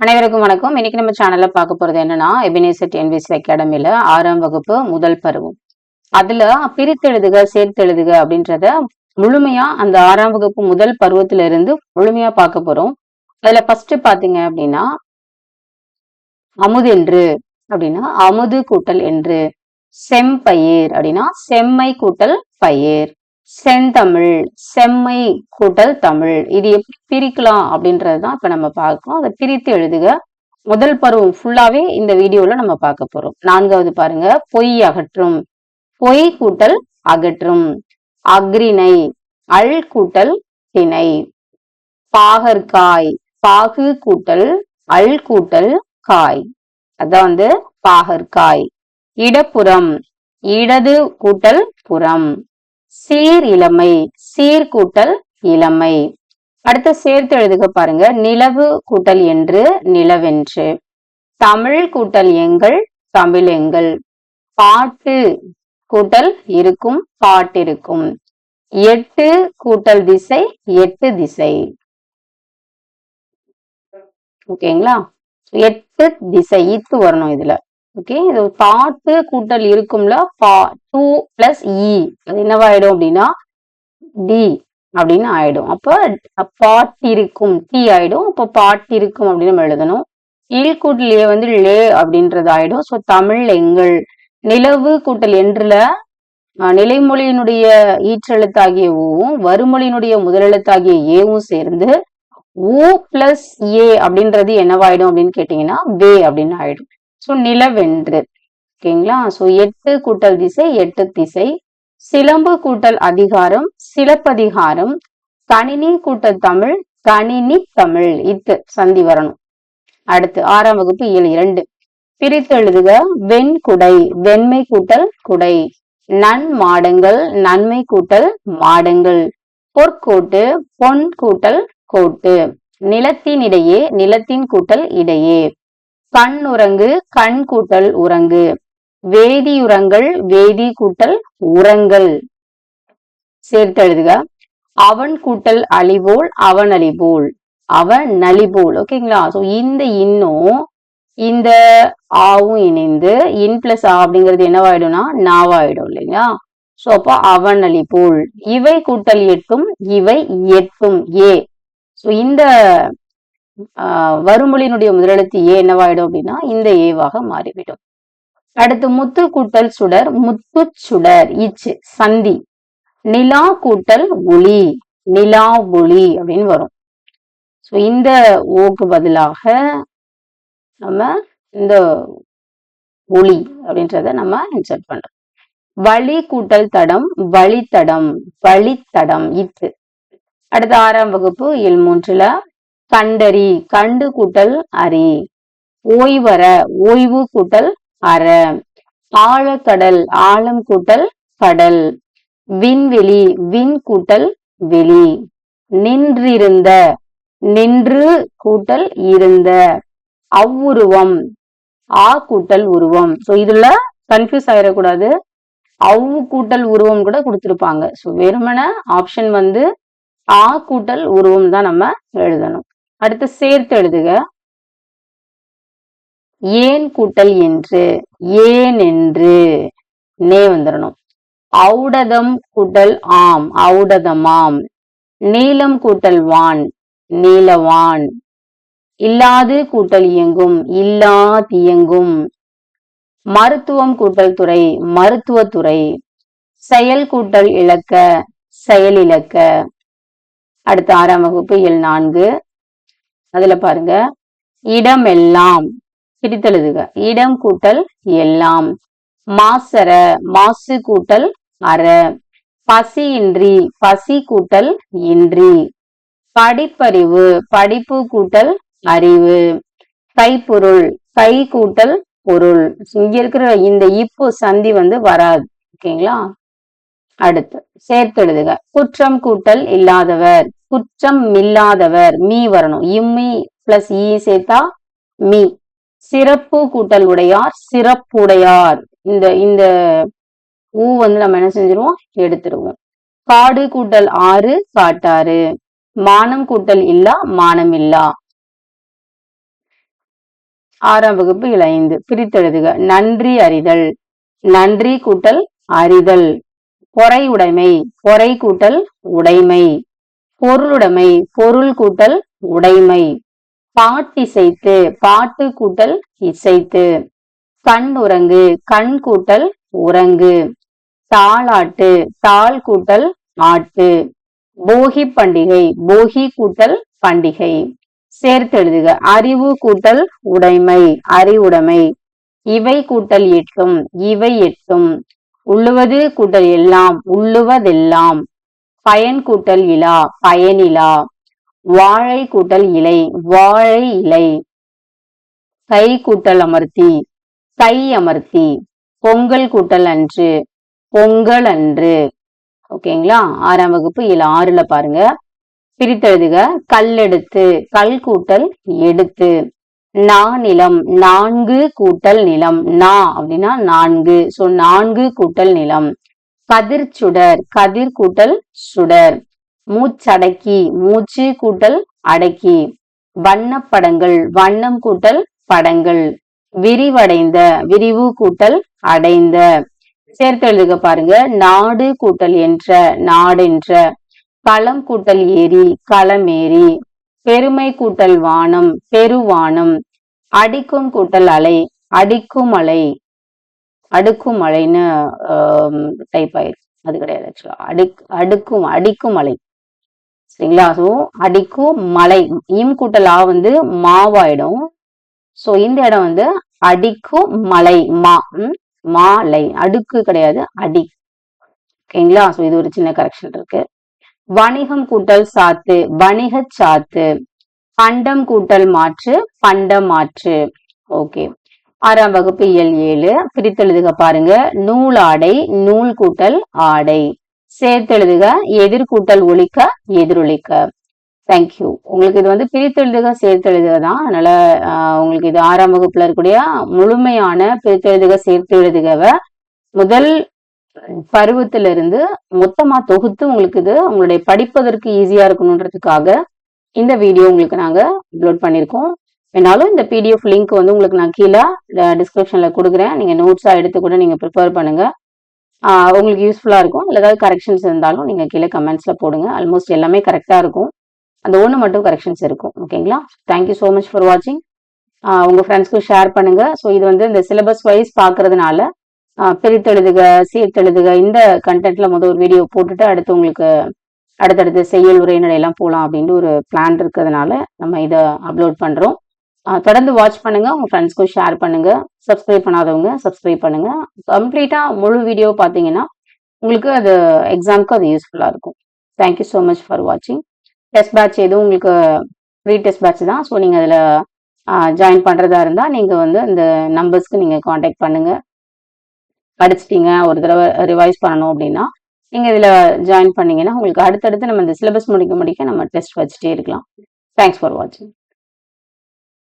அனைவருக்கும் வணக்கம். இன்னைக்கு நம்ம சேனல்ல பார்க்க போறது என்னன்னா எபினேசட் என்விசி அகாடமில ஆறாம் வகுப்பு முதல் பருவம். அதுல பிரித்தெழுதுக சேர்த்தெழுதுக அப்படின்றத முழுமையா அந்த ஆறாம் வகுப்பு முதல் பருவத்துல இருந்து முழுமையா பார்க்க போறோம். அதுல ஃபர்ஸ்ட் பாத்தீங்க அப்படின்னா அமுதென்று அப்படின்னா அமுது கூட்டல் என்று. செம்பயிர் அப்படின்னா செம்மை கூட்டல் பயிர். செந்தமிழ் செம்மை கூட்டல் தமிழ். இது எப்படி பிரிக்கலாம் அப்படின்றது தான் இப்ப நம்ம பார்க்கோம் அதை பிரித்து எழுதுக. முதல் பருவம் ஃபுல்லாவே இந்த வீடியோல நம்ம பார்க்க போறோம். நான்காவது பாருங்க. பொய் அகற்றும். பொய் கூட்டல் அகற்றும். அக்ரிணை அல் கூட்டல் திணை. பாகற்காய் பாகு கூட்டல் அல் கூட்டல் காய். அதான் வந்து பாகற்காய் இடப்புறம். இடது கூட்டல் புறம். சீர் இளமை சீர் கூட்டல் இளமை. அடுத்த சேர்த்து எழுதுக பாருங்க. நிலவு கூட்டல் என்று நிலவென்று. தமிழ் கூட்டல் எங்கள் தமிழ் எங்கள். பாட்டு கூட்டல் இருக்கும் பாட்டிருக்கும். எட்டு கூட்டல் திசை எட்டு திசை. ஓகேங்களா? எட்டு திசை இத்து வரணும் இதுல. ஓகே இது பாட்டு கூட்டல் இருக்கும்ல பா டூ பிளஸ் இ அது என்னவாயிடும் அப்படின்னா டி அப்படின்னு ஆயிடும். அப்போ பாட்டிருக்கும் டி ஆயிடும். அப்போ பாட்டிருக்கும் அப்படின்னு நம்ம எழுதணும். இல் கூட்டல் ஏ வந்து லே அப்படின்றது ஆயிடும். ஸோ தமிழ் எங்கள் நிலவு கூட்டல் என்றுல நிலைமொழியினுடைய ஈற்றெழுத்தாகிய ஊவும் வறுமொழியினுடைய முதலெழுத்தாகிய ஏவும் சேர்ந்து ஊ பிளஸ் ஏ அப்படின்றது என்னவாயிடும் அப்படின்னு கேட்டீங்கன்னா வே அப்படின்னு ஆயிடும். ஸோ நிலவென்று. ஓகேங்களா? ஸோ எட்டு கூட்டல் திசை எட்டு திசை. சிலம்பு கூட்டல் அதிகாரம் சிலப்பதிகாரம். கணினி கூட்டல் தமிழ் கணினி தமிழ். இத்து சந்தி வரணும். அடுத்து ஆறாம் வகுப்பு ஏழு இரண்டு. பிரித்து எழுதுக வெண் குடை வெண்மை கூட்டல் குடை. நன் மாடங்கள் நன்மை கூட்டல் மாடங்கள். பொற்கோட்டு பொன் கூட்டல் கோட்டு. நிலத்தினிடையே நிலத்தின் கூட்டல் இடையே. கண் உறங்கு கண் கூட்டல் உறங்கு வேதியுரங்கள் வேதி கூட்டல் உரங்கள். சேர்த்து எழுதுக அவன் கூட்டல் அழிவோல் அவன் அழிவோல் அவன் நலிபோல் ஓகேங்களா? சோ இந்த இன்னும் இந்த ஆவும் இணைந்து இன் பிளஸ் ஆ அப்படிங்கிறது என்னவாயிடும்னா நாவாயிடும் இல்லைங்களா? சோ அப்போ அவன் அழிபோல். இவை கூட்டல் எட்டும் இவை எட்டும் ஏ. சோ இந்த வருமொழியினுடைய முதலெழுத்து ஏ என்னவாயிடும் அப்படின்னா இந்த ஏவாக மாறிவிடும். அடுத்து முத்து கூட்டல் சுடர் முத்து சுடர் இச்சு சந்தி. நிலா கூட்டல் ஒளி நிலா ஒளி அப்படின்னு வரும். ஸோ இந்த ஓக்கு பதிலாக நம்ம இந்த ஒளி அப்படின்றத நம்ம இன்சர்ட் பண்றோம். வழி கூட்டல் தடம் வழித்தடம் வழித்தடம் இத்து. அடுத்த ஆறாம் வகுப்பு இல் மூன்றுல கண்டறி கண்டு கூட்டல் அரி ஓய்வர ஓய்வு கூட்டல் அற. ஆழக்கடல் ஆழம் கூட்டல் கடல். விண்வெளி விண் கூட்டல் வெளி. நின்றிருந்த நின்று கூட்டல் இருந்த. அவ்வுருவம் ஆ கூட்டல் உருவம். சோ இதுல கன்ஃபியூஸ் ஆயிடக்கூடாது அவ்வு கூட்டல் உருவம் கூட கொடுத்துருப்பாங்க. ஸோ வெறுமன ஆப்ஷன் வந்து ஆ கூட்டல் உருவம் தான் நம்ம எழுதணும். அடுத்து சேர்த்து எழுதுக. ஏன் கூட்டல் என்று ஏன் என்று. நே வந்துடணும் ஔடதம் கூட்டல் ஆம் ஔடதமாம். நீலம் கூட்டல் வான் நீலவான் இல்லாது கூட்டல் இயங்கும் இல்லாதியங்கும் மருத்துவம் கூட்டல் துறை மருத்துவத்துறை செயல் கூட்டல் இழக்க செயல் இழக்க அடுத்த ஆறாம் வகுப்பு எல் நான்கு. அதுல பாருங்க. இடம் எல்லாம் பிரித்தெழுதுக. இடம் கூட்டல் எல்லாம். மாசர மாசு கூட்டல் அற. பசி இன்றி பசி கூட்டல் இன்றி. படிப்பறிவு படிப்பு கூட்டல் அறிவு. கைப்பொருள் கை கூட்டல் பொருள். இங்க இருக்கிற இந்த இப்பு சந்தி வந்து வராது. ஓகேங்களா? அடுத்து சேர்த்து எழுதுக குற்றம் கூட்டல் இல்லாதவர். குற்றம் இல்லாதவர் மீ வரணும். இம்மி பிளஸ் இ சேர்த்தா மீ. சிறப்பு கூட்டல் உடையார் சிறப்புடையார். இந்த இந்த ஊ வந்து நம்ம என்ன செஞ்சிருவோம்? எடுத்துருவோம். காடு கூட்டல் ஆறு காட்டாறு. மானம் கூட்டல் இல்லா மானம் இல்லா. ஆறாம் வகுப்பு இயல் ஐந்து பிரித்தெழுதுக. நன்றி அறிதல். நன்றி கூட்டல் அறிதல். பொறை உடைமை பொறை கூட்டல் உடைமை. பொருளுடைமை பொருள் கூட்டல் உடைமை. பாட்டிசைத்து பாட்டு கூட்டல் இசைத்து. கண் உறங்கு கண் கூட்டல் உறங்கு. தாளாட்டு தாள் கூட்டல் ஆட்டு. போகி பண்டிகை போகி கூட்டல் பண்டிகை. சேர்த்து எழுதுக அறிவு கூட்டல் உடைமை அறிவுடைமை. இவை கூட்டல் எட்டும் இவை எட்டும். உள்ளுவது கூட்டல் எல்லாம் உள்ளுவதெல்லாம். பயன் கூட்டல் இலா பயனிலா. வாழை கூட்டல் இலை வாழை இலை. சை கூட்டல் அமர்த்தி சை அமர்த்தி. பொங்கல் கூட்டல் அன்று பொங்கல் அன்று. ஓகேங்களா? ஆறாம் வகுப்பு இல்ல ஆறுல பாருங்க. பிரித்தெழுதுக. கல்லெடுத்து கல் கூட்டல் எடுத்து. நா நிலம் நான்கு கூட்டல் நிலம் நா அப்படின்னா நான்கு. சோ நான்கு கூட்டல் நிலம். கதிர் சுடர் கதிர் கூட்டல் சுடர். மூச்சடக்கி மூச்சு கூட்டல் அடக்கி. வண்ணப்படங்கள் வண்ணம் கூட்டல் படங்கள். விரிவடைந்த விரிவு கூட்டல் அடைந்த. சேர்த்து எழுதுக பாருங்க. நாடு கூட்டல் என்ற நாடென்ற. களம் கூட்டல் ஏரி களமேரி பெருமை கூட்டல் வானம் பெருவானம் அடிக்கும் கூட்டல் அலை அடிக்கும் அலை. அடுக்கும் அலைன்னு டைப் ஆயிருக்கு. அது கிடையாது ஆக்சுவலா அடி அடுக்கும் அடிக்கும் அலை. சரிங்களா? ஸோ அடிக்கும் மலை. இம் கூட்டல் ஆ வந்து மாவாயிடும். ஸோ இந்த இடம் வந்து அடிக்கும் மலை மா மாலை. அடுக்கு கிடையாது அடி. ஓகேங்களா? ஸோ இது ஒரு சின்ன கரெக்ஷன் இருக்கு. வணிகம் கூட்டல் சாத்து வணிக சாத்து. பண்டம் கூட்டல் மாற்று பண்டம் மாற்று. ஓகே. ஆறாம் வகுப்பு இயல் ஏழு. பிரித்தெழுதுக பாருங்க. நூலாடை நூல் கூட்டல் ஆடை. சேர்த்தெழுதுக எதிர்கூட்டல் ஒழிக்க எதிரொலிக்க தேங்க்யூ உங்களுக்கு இது வந்து பிரித்தெழுதுக சேர்த்தெழுதுக தான். அதனால உங்களுக்கு இது ஆறாம் வகுப்புல இருக்கக்கூடிய முழுமையான பிரித்தெழுதுக சேர்த்து எழுதுகவை முதல் பருவத்திலிருந்து மொத்தமா தொகுத்து உங்களுக்கு இது உங்களுடைய படிப்பதற்கு ஈஸியா இருக்கணுன்றதுக்காக இந்த வீடியோ உங்களுக்கு நாங்க அப்லோட் பண்ணியிருக்கோம் வேணாலும் இந்த பிடிஎஃப் லிங்க் வந்து உங்களுக்கு நான் கீழே டிஸ்கிரிப்ஷன்ல கொடுக்குறேன். நீங்க நோட்ஸா எடுத்து கூட நீங்க ப்ரிப்பேர் பண்ணுங்க. உங்களுக்கு யூஸ்ஃபுல்லாக இருக்கும். இல்லை ஏதாவது கரெக்ஷன்ஸ் இருந்தாலும் நீங்கள் கீழே கமெண்ட்ஸில் போடுங்க. ஆல்மோஸ்ட் எல்லாமே கரெக்டாக இருக்கும். அந்த ஒன்று மட்டும் கரெக்ஷன்ஸ் இருக்கும். ஓகேங்களா தேங்க்யூ ஸோ மச் ஃபார் வாட்சிங் உங்கள் ஃப்ரெண்ட்ஸ்க்கு ஷேர் பண்ணுங்கள் ஸோ இது வந்து இந்த சிலபஸ் வைஸ் பார்க்கறதுனால பிரித்தெழுதுக சீர்த்தெழுதுக. இந்த கண்டென்ட்ல முதல் ஒரு வீடியோ போட்டுட்டு அடுத்து உங்களுக்கு அடுத்தடுத்து செய்யல் உரைநடையெல்லாம் போகலாம் அப்படின்ட்டு ஒரு பிளான் இருக்கிறதுனால நம்ம இதை அப்லோட் பண்ணுறோம் தொடர்ந்து வாட்ச் பண்ணுங்க உங்க ஃப்ரெண்ட்ஸ்க்கும் ஷேர் பண்ணுங்க சப்ஸ்கிரைப் பண்ணாதவங்க சப்ஸ்கிரைப் பண்ணுங்க. கம்ப்ளீட்டா முழு வீடியோ பார்த்தீங்கன்னா உங்களுக்கு அது எக்ஸாம்க்கு அது யூஸ்ஃபுல்லா இருக்கும். Thank you so much for வாட்சிங் டெஸ்ட் பேட்ச் எதுவும் உங்களுக்கு ஃப்ரீ டெஸ்ட் பேட்ச் தான். ஸோ நீங்கள் அதில் ஜாயின் பண்ணுறதா இருந்தால் நீங்கள் வந்து அந்த நம்பர்ஸ்க்கு நீங்கள் காண்டாக்ட் பண்ணுங்கள் படிச்சிட்டீங்க ஒரு தடவை ரிவைஸ் பண்ணணும் அப்படின்னா நீங்கள் இதில் ஜாயின் பண்ணீங்கன்னா உங்களுக்கு அடுத்தடுத்து நம்ம இந்த சிலபஸ் முடிக்க முடிக்க நம்ம டெஸ்ட் வச்சுட்டே இருக்கலாம். தேங்க்ஸ் ஃபார் வாட்சிங்